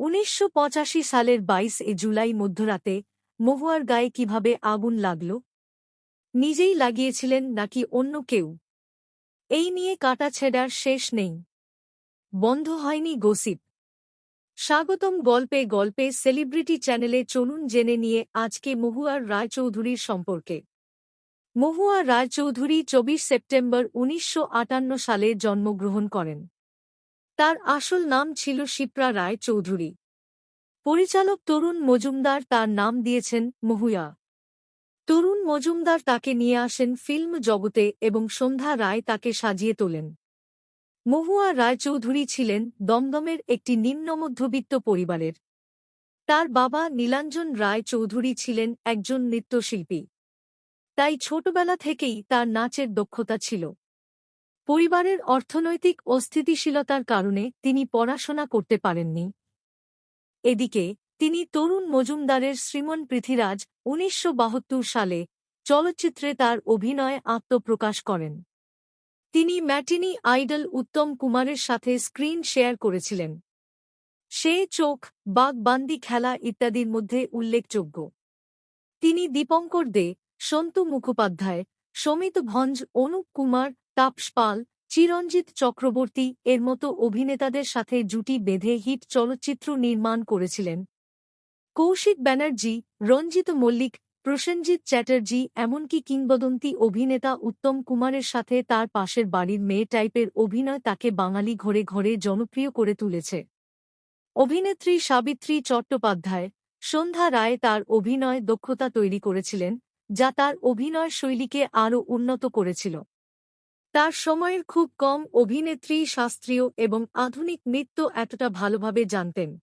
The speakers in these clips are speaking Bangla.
উনিশশো পঁচাশি সালের বাইশ এ জুলাই মধ্যরাতে মহুয়ার গায়ে কীভাবে আগুন লাগল? নিজেই লাগিয়েছিলেন নাকি অন্য কেউ? এই নিয়ে কাটা ছেঁড়ার শেষ নেই। বন্ধ হয়নি গসিপ। স্বাগতম গল্পে গল্পে সেলিব্রিটি চ্যানেলে চলুন জেনে নিয়ে আজকে মহুয়ার রায়চৌধুরীর সম্পর্কে। মহুয়া রায়চৌধুরী চব্বিশ সেপ্টেম্বর উনিশশো আটান্ন সালে জন্মগ্রহণ করেন। তার আসল নাম ছিল শিপ্রা রায় চৌধুরী। পরিচালক তরুণ মজুমদার তার নাম দিয়েছেন মহুয়া। তরুণ মজুমদার তাকে নিয়ে আসেন ফিল্ম জগতে এবং সন্ধ্যা রায় তাকে সাজিয়ে তোলেন। মহুয়া রায়চৌধুরী ছিলেন দমদমের একটি নিম্নমধ্যবিত্ত পরিবারের। তার বাবা নীলাঞ্জন রায় চৌধুরী ছিলেন একজন নৃত্যশিল্পী। তাই ছোটবেলা থেকেই তার নাচের দক্ষতা ছিল। পরিবারের অর্থনৈতিক অস্থিতিশীলতার কারণে তিনি পড়াশোনা করতে পারেননি। এদিকে, তিনি তরুণ মজুমদারের শ্রীমন পৃথিরাজ উনিশশো সালে চলচ্চিত্রে তার অভিনয়ে আত্মপ্রকাশ করেন। তিনি ম্যাটিনি আইডল উত্তম কুমারের সাথে স্ক্রিন শেয়ার করেছিলেন। সে চোখ বাগবান্দি খেলা ইত্যাদির মধ্যে উল্লেখযোগ্য। তিনি দীপঙ্কর দে, সন্তু মুখোপাধ্যায়, সমিত ভঞ্জ, অনুপ কুমার তাপস পাল চিরঞ্জিত চক্রবর্তী এর মতো অভিনেতাদের সাথে জুটি বেঁধে হিট চলচ্চিত্র নির্মাণ করেছিলেন। কৌশিক ব্যানার্জি, রঞ্জিত মল্লিক, প্রসেনজিৎ চ্যাটার্জি এমনকি কিংবদন্তি অভিনেতা উত্তম কুমারের সাথে তার পাশের বাড়ির মেয়ে টাইপের অভিনয় তাকে বাঙালি ঘরে ঘরে জনপ্রিয় করে তুলেছে। অভিনেত্রী সাবিত্রী চট্টোপাধ্যায়, সন্ধ্যা রায় তার অভিনয় দক্ষতা তৈরি করেছিলেন, যা তার অভিনয় শৈলীকে আরও উন্নত করেছিল। তার সময়ের খুব কম অভিনেত্রী, শাস্ত্রীয় এবং আধুনিক নৃত্য এতটা ভালোভাবে জানতেন।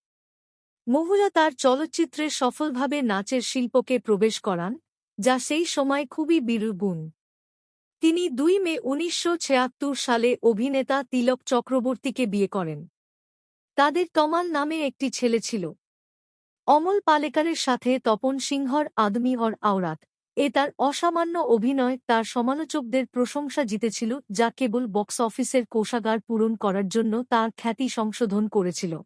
মহুরা তার চলচ্চিত্রে সফলভাবে নাচের শিল্পকে প্রবেশ করান, যা সেই সময় খুবই বিরুগুণ তিনি দুই মে উনিশশো ছিয়াত্তর সালে অভিনেতা তিলক চক্রবর্তীকে বিয়ে করেন। তাদের তমাল নামে একটি ছেলে ছিল। অমল পালেকারের সাথে তপন সিংহর আদমি হর আওরাত। এ তার অসামান্য অভিনয় তার সমালোচকদের প্রশংসা জিতেছিল, যা কেবল বক্স অফিসের কোষাগার পূরণ করার জন্য তার খ্যাতি সংশোধন করেছিল।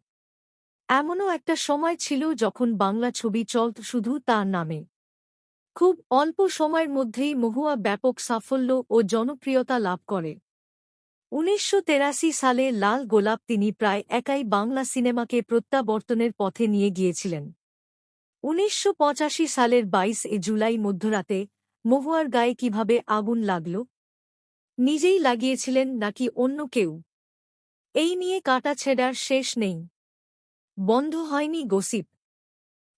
এমনও একটা সময় ছিল যখন বাংলা ছবি চলত শুধু তার নামে। খুব অল্প সময়ের মধ্যেই মহুয়া ব্যাপক সাফল্য ও জনপ্রিয়তা লাভ করে। উনিশশো সালে লাল গোলাপ তিনি প্রায় একাই বাংলা সিনেমাকে প্রত্যাবর্তনের পথে নিয়ে গিয়েছিলেন। উনিশশো পঁচাশি সালের বাইশ এ জুলাই মধ্যরাতে মহুয়ার গায়ে কীভাবে আগুন লাগল? নিজেই লাগিয়েছিলেন নাকি অন্য কেউ? এই নিয়ে কাটা ছেঁড়ার শেষ নেই। বন্ধ হয়নি গসিপ।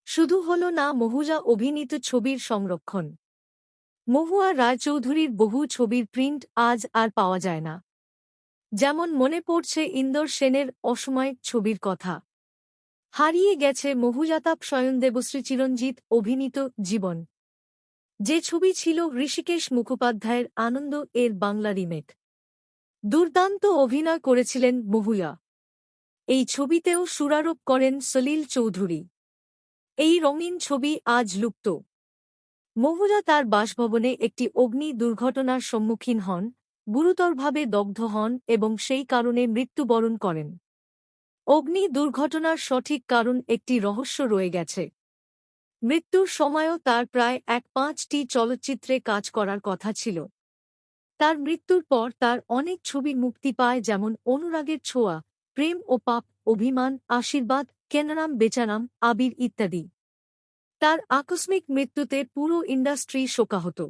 শুধু হল না মহুজা অভিনীত ছবির সংরক্ষণ। মহুয়া রায়চৌধুরীর বহু ছবির প্রিন্ট আজ আর পাওয়া যায় না। যেমন মনে পড়ছে ইন্দর সেনের অসময় ছবির কথা। হারিয়ে গেছে মহুজাতাপ স্বয়ন দেবশ্রী চিরঞ্জিত অভিনীত জীবন। যে ছবি ছিল ঋষিকেশ মুখোপাধ্যায়ের আনন্দ এর বাংলা রিমেক। দুর্দান্ত অভিনয় করেছিলেন মহুয়া। এই ছবিতেও সুরারোপ করেন সলিল চৌধুরী। এই রঙিন ছবি আজ লুপ্ত। মহুরা তার বাসভবনে একটি অগ্নি দুর্ঘটনার সম্মুখীন হন, গুরুতরভাবে দগ্ধ হন এবং সেই কারণে মৃত্যুবরণ করেন। অগ্নি দুর্ঘটনার সঠিক কারণ একটি রহস্য রয়ে গেছে। মৃত্যুর সময়ও তার প্রায় এক পাঁচটি চলচ্চিত্রে কাজ করার কথা ছিল। তার মৃত্যুর পর তার অনেক ছবি মুক্তি পায় যেমন অনুরাগের ছোঁয়া, প্রেম ও পাপ, অভিমান, আশীর্বাদ, কেনারাম, বেচারাম, আবির ইত্যাদি। তার আকস্মিক মৃত্যুতে পুরো ইন্ডাস্ট্রি শোকাহত।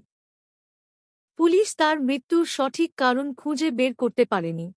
পুলিশ তার মৃত্যুর সঠিক কারণ খুঁজে বের করতে পারেনি।